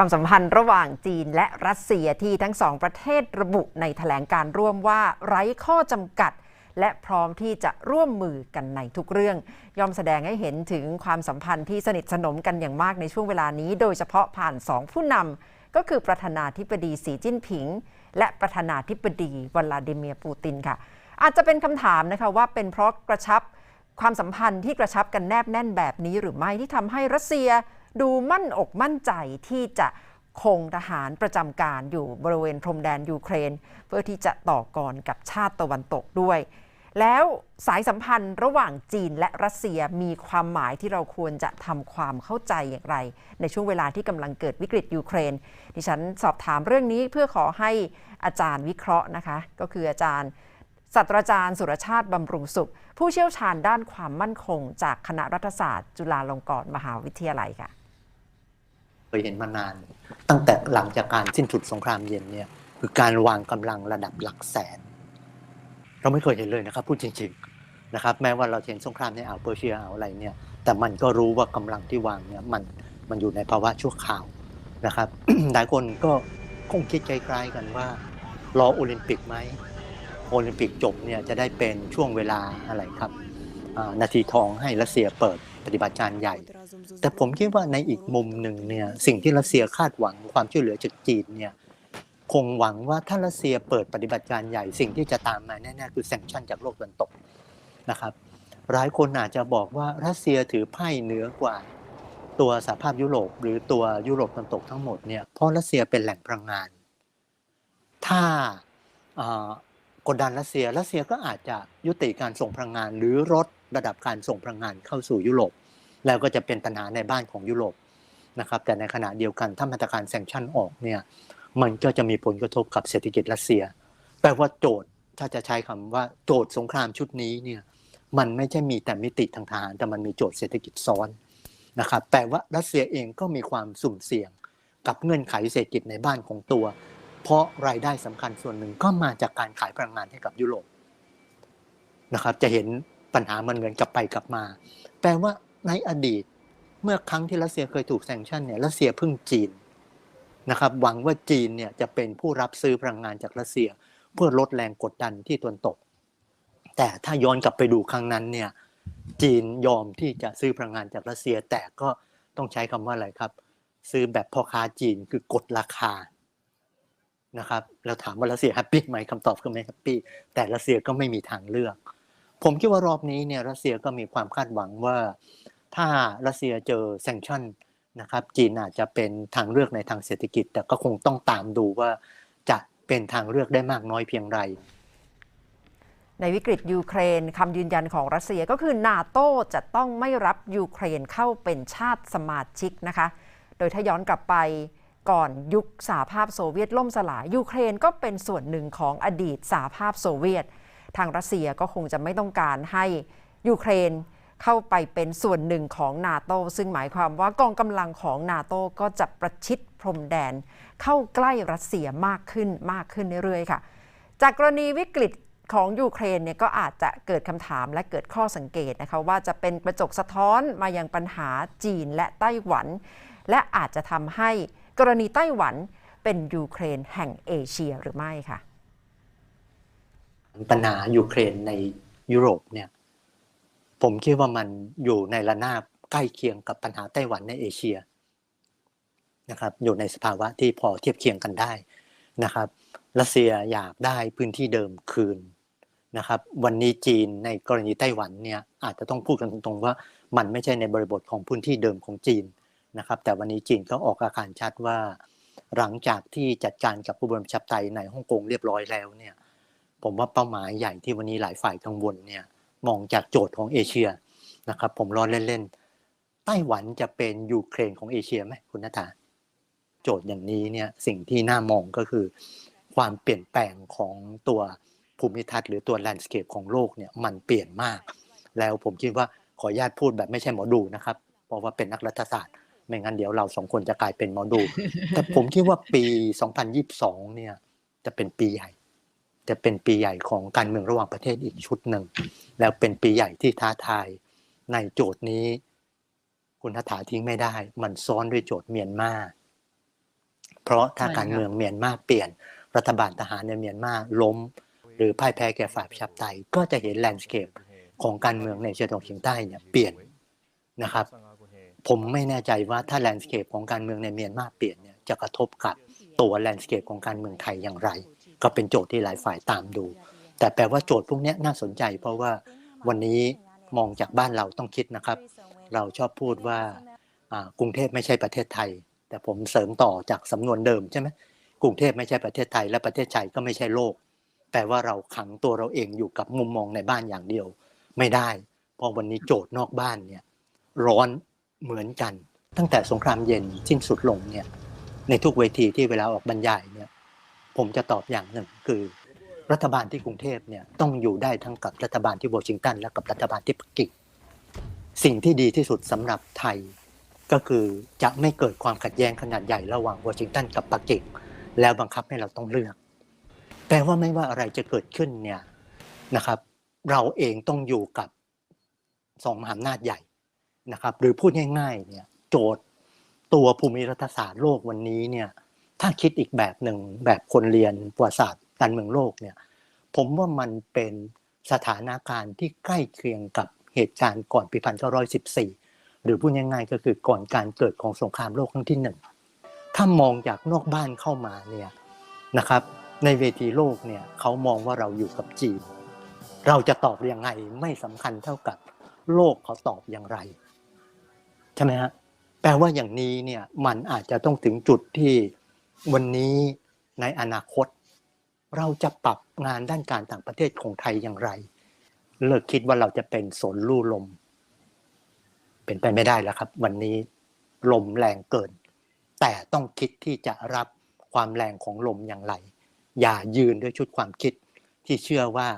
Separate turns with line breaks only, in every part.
ความสัมพันธ์ระหว่างจีนและรัสเซียที่ทั้งสองประเทศระบุในแถลงการร่วมว่าไร้ข้อจำกัด และพร้อมที่จะร่วมมือกันในทุกเรื่อง ย่อมแสดงให้เห็นถึงความสัมพันธ์ที่สนิทสนมกันอย่างมากในช่วงเวลานี้ โดยเฉพาะผ่านสองผู้นำก็คือประธานาธิบดีสีจิ้นผิง และประธานาธิบดีวลาดิเมียร์ปูตินค่ะ อาจจะเป็นคำถามนะคะว่าเป็นเพราะกระชับความสัมพันธ์ที่กระชับกันแนบแน่นแบบนี้หรือไม่ที่ทำให้รัสเซีย ดูมั่นอกมั่นใจที่จะคงทหารประจำการอยู่บริเวณพรมแดนยูเครน เพื่อที่จะต่อกรกับชาติตะวันตกด้วย แล้วสายสัมพันธ์ระหว่างจีนและรัสเซียมีความหมายที่เราควรจะทำความเข้าใจอย่างไร ในช่วงเวลาที่กำลังเกิดวิกฤตยูเครน ดิฉันสอบถามเรื่องนี้เพื่อขอให้อาจารย์วิเคราะห์นะคะ ก็คืออาจารย์ศาสตราจารย์สุรชาติบำรุงสุข ผู้เชี่ยวชาญด้านความมั่นคง จากคณะรัฐศาสตร์ จุฬาลงกรณ์มหาวิทยาลัยค่ะ
เคยเห็นมานาน ตั้งแต่หลังจากการสิ้นสุดสงครามเย็นเนี่ยคือการวางกำลังระดับหลักแสน เราไม่เคยเห็นเลยนะครับพูดจริงๆนะครับ แม้ว่าเราเห็นสงครามในอ่าวเปอร์เซียอ่าวอะไรเนี่ย แต่มันก็รู้ว่ากำลังที่วางเนี่ยมันมันอยู่ในภาวะชั่วคราวนะครับหลายคนก็คงคิดคล้ายๆกันว่ารอโอลิมปิกไหมโอลิมปิกจบเนี่ยจะได้เป็นช่วงเวลาอะไรครับ นาทีทองให้รัสเซียเปิดปฏิบัติการใหญ่ แต่ผมคิดว่าในอีกมุมหนึ่งเนี่ยสิ่งที่รัสเซียคาดหวังความช่วยเหลือจากจีนเนี่ยคงหวังว่าถ้ารัสเซียเปิดปฏิบัติการใหญ่สิ่งที่จะตามมาแน่ๆคือแซงชั่นจากโลกตะวันตกนะครับหลายคนอาจจะบอกว่ารัสเซียถือไพ่เหนือกว่าตัวสหภาพยุโรป หรือตัวยุโรปตะวันตกทั้งหมดเนี่ยเพราะรัสเซียเป็นแหล่งพลังงาน ถ้ากดดันรัสเซียรัสเซียก็อาจจะยุติการส่งพลังงานหรือลด ระดับการส่งพลังงานเข้าสู่ยุโรป แล้วก็จะเป็นปัญหาในบ้านของยุโรปนะครับแต่ในขณะเดียวกันถ้ามาตรการแซงชั่นออกเนี่ยมันก็จะมีผลกระทบกับเศรษฐกิจรัสเซียแปลว่าโจทย์ถ้าจะใช้คำว่าโจทย์สงครามชุดนี้เนี่ยมันไม่ใช่มีแต่มิติทางทหารแต่มันมีโจทย์เศรษฐกิจซ้อนนะครับแปลว่ารัสเซียเองก็มีความสุ่มเสี่ยงกับเงื่อนไขเศรษฐกิจในบ้านของตัว เพราะรายได้สำคัญส่วนหนึ่งก็มาจากการขายพลังงานให้กับยุโรปนะครับจะเห็น ปัญหามันเงินกลับไปกลับมา แปลว่าในอดีต เมื่อครั้งที่รัสเซียเคยถูกแซงชั่นเนี่ยรัสเซียพึ่งจีนนะครับหวังว่าจีนเนี่ยจะเป็นผู้รับซื้อพลังงานจากรัสเซีย เพื่อลดแรงกดดันที่ตนตก แต่ถ้าย้อนกลับไปดูครั้งนั้นเนี่ยจีนยอมที่จะซื้อพลังงานจากรัสเซีย แต่ก็ต้องใช้คำว่าอะไรครับ ซื้อแบบพ่อค้าจีนคือกดราคานะครับแล้วถามว่ารัสเซียแฮปปี้ไหมคำตอบคือไม่แฮปปี้แต่รัสเซียก็ไม่มีทางเลือก ผมคิดว่ารอบนี้เนี่ยรัสเซียก็มีความคาดหวังว่า ถ้ารัสเซียเจอแซงชั่นนะครับจีนอาจจะเป็นทางเลือกในทางเศรษฐกิจ แต่ก็คงต้องตามดูว่าจะเป็นทางเลือกได้มากน้อยเพียงไร
ในวิกฤตยูเครนคำยืนยันของรัสเซียก็คือนาโตจะต้องไม่รับยูเครนเข้าเป็นชาติสมาชิกนะคะ โดยถ้าย้อนกลับไปก่อนยุคสหภาพโซเวียตล่มสลายยูเครนก็เป็นส่วนหนึ่งของอดีตสหภาพโซเวียต ทางรัสเซียก็คงจะไม่ต้องการให้ยูเครนเข้าไปเป็นส่วนหนึ่งของนาโตซึ่งหมายความว่ากองกำลังของนาโตก็จะประชิดพรมแดน เข้าใกล้รัสเซียมากขึ้นมากขึ้นเรื่อยๆ ค่ะ จากกรณีวิกฤตของยูเครนเนี่ยก็อาจจะเกิดคำถามและเกิดข้อสังเกตนะคะว่าจะเป็นกระจกสะท้อนมายังปัญหาจีนและไต้หวัน และอาจจะทำให้กรณีไต้หวันเป็นยูเครนแห่งเอเชียหรือไม่ค่ะ
ปัญหายูเครนในยุโรปเนี่ยผมคิดว่ามันอยู่ในระนาบใกล้เคียงกับปัญหาไต้หวันในเอเชียนะครับอยู่ในสภาวะที่พอเทียบเคียงกันได้นะครับรัสเซียอยากได้พื้นที่เดิมคืนนะครับวันนี้จีนในกรณีไต้หวันเนี่ยอาจจะต้องพูดกันตรงๆว่ามันไม่ใช่ในบริบทของพื้นที่เดิมของจีนนะครับแต่วันนี้จีนก็ออกอาการชัดว่า หลังจากที่จัดการกับผู้บริหารชาธิไตในฮ่องกงเรียบร้อยแล้วเนี่ย ผมว่าเป้าหมายใหญ่ที่วันนี้หลายฝ่ายกังวลเนี่ยมองจากโจทย์ของเอเชียนะครับ ผมรอเล่นๆไต้หวันจะเป็นยูเครนของเอเชียไหมคุณนัทธาโจทย์อย่างนี้เนี่ยสิ่งที่น่ามองก็คือ ความเปลี่ยนแปลงของตัวภูมิทัศน์หรือตัวแลนด์สเคปของโลกเนี่ยมันเปลี่ยนมาก แล้วผมคิดว่าขออนุญาตพูดแบบไม่ใช่หมอดูนะครับ เพราะว่าเป็นนักรัฐศาสตร์ ไม่งั้นเดี๋ยวเราสองคนจะกลายเป็นหมอดู แต่ผมคิดว่าปี 2022 เนี่ยจะเป็นปีใหญ่ จะเป็นปีใหญ่ของการเมืองระหว่างประเทศอีกชุดหนึ่ง แล้วเป็นปีใหญ่ที่ท้าทายในโจทย์นี้ คุณทัฐาทิ้งไม่ได้ มันซ้อนด้วยโจทย์เมียนมาเพราะถ้า
ใช่
การ
ครับ
เมืองเมียนมาเปลี่ยนรัฐบาลทหารในเมียนมาล้ม หรือพ่ายแพ้แก่ฝ่ายประชาธิปไตยก็จะเห็นแลนด์สเคปของการเมืองในเอเชียตะวันออกเฉียงใต้เนี่ยเปลี่ยนนะครับ ผมไม่แน่ใจว่าถ้าแลนด์สเคปของการเมืองในเมียนมาเปลี่ยนเนี่ยจะกระทบกับตัวแลนด์สเคปของการเมืองไทยอย่างไร ก็เป็นโจทย์ที่หลายฝ่ายตามดู แต่แปลว่าโจทย์พวกนี้น่าสนใจ เพราะว่าวันนี้มองจากบ้านเราต้องคิดนะครับ เราชอบพูดว่าอ่ากรุงเทพไม่ใช่ประเทศไทย แต่ผมเสริมต่อจากสำนวนเดิมใช่ไหมกรุงเทพไม่ใช่ประเทศไทย และประเทศไทยก็ไม่ใช่โลกแปลว่าเราขังตัวเราเองอยู่กับมุมมองในบ้านอย่างเดียว ไม่ได้ เพราะวันนี้โจทย์นอกบ้านเนี่ยร้อนเหมือนกัน ตั้งแต่สงครามเย็นสิ้นสุดลงเนี่ยในทุกเวทีที่เวลาออกบรรยายเนี่ย ผมจะตอบอย่างหนึ่งคือ รัฐบาลที่กรุงเทพเนี่ยต้องอยู่ได้ทั้งกับรัฐบาลที่วอชิงตันและกับรัฐบาลที่ปักกิ่งสิ่งที่ดีที่สุดสำหรับไทย ก็คือจะไม่เกิดความขัดแย้งขนาดใหญ่ระหว่างวอชิงตันกับปักกิ่งแล้วบังคับให้เราต้องเลือกแปลว่าไม่ว่าอะไรจะเกิดขึ้นเนี่ยนะครับ เราเองต้องอยู่กับสองมหาอำนาจใหญ่นะครับ หรือพูดง่ายๆเนี่ยโจทย์ตัวภูมิรัฐศาสตร์โลกวันนี้เนี่ย ถ้าคิดอีกแบบหนึ่งแบบคนเรียนประวัติศาสตร์การเมืองโลกเนี่ยผมว่ามันเป็นสถานการณ์ที่ใกล้เคียงกับเหตุการณ์ก่อนปี 1914 หรือพูดง่ายๆก็คือก่อนการเกิดของสงครามโลกครั้งที่หนึ่งถ้ามองจากนอกบ้านเข้ามาเนี่ยนะครับในเวทีโลกเนี่ยเขามองว่าเราอยู่กับจีน เราจะตอบยังไงไม่สำคัญเท่ากับโลกเขาตอบอย่างไรใช่ไหมฮะแปลว่าอย่างนี้เนี่ยมันอาจจะต้องถึงจุดที่ วันนี้ในอนาคต เราจะปรับงานด้านการต่างประเทศของไทยอย่างไร เลิกคิดว่าเราจะเป็นสนลู่ลม เป็นไปไม่ได้แล้วครับ วันนี้ลมแรงเกิน แต่ต้องคิดที่จะรับความแรงของลมอย่างไร อย่ายืนด้วยชุดความคิดที่เชื่อว่า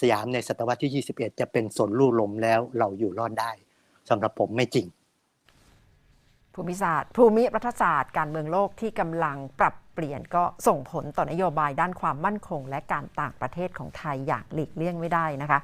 สยามในศตวรรษที่ 21 จะเป็นสนลู่ลมแล้วเราอยู่รอดได้สำหรับผมไม่จริง
ภูมิศาสตร์ภูมิรัฐศาสตร์การเมืองโลกที่กำลังปรับเปลี่ยนก็ส่งผลต่อนโยบายด้านความมั่นคง และการต่างประเทศของไทยอย่างหลีกเลี่ยงไม่ได้นะคะ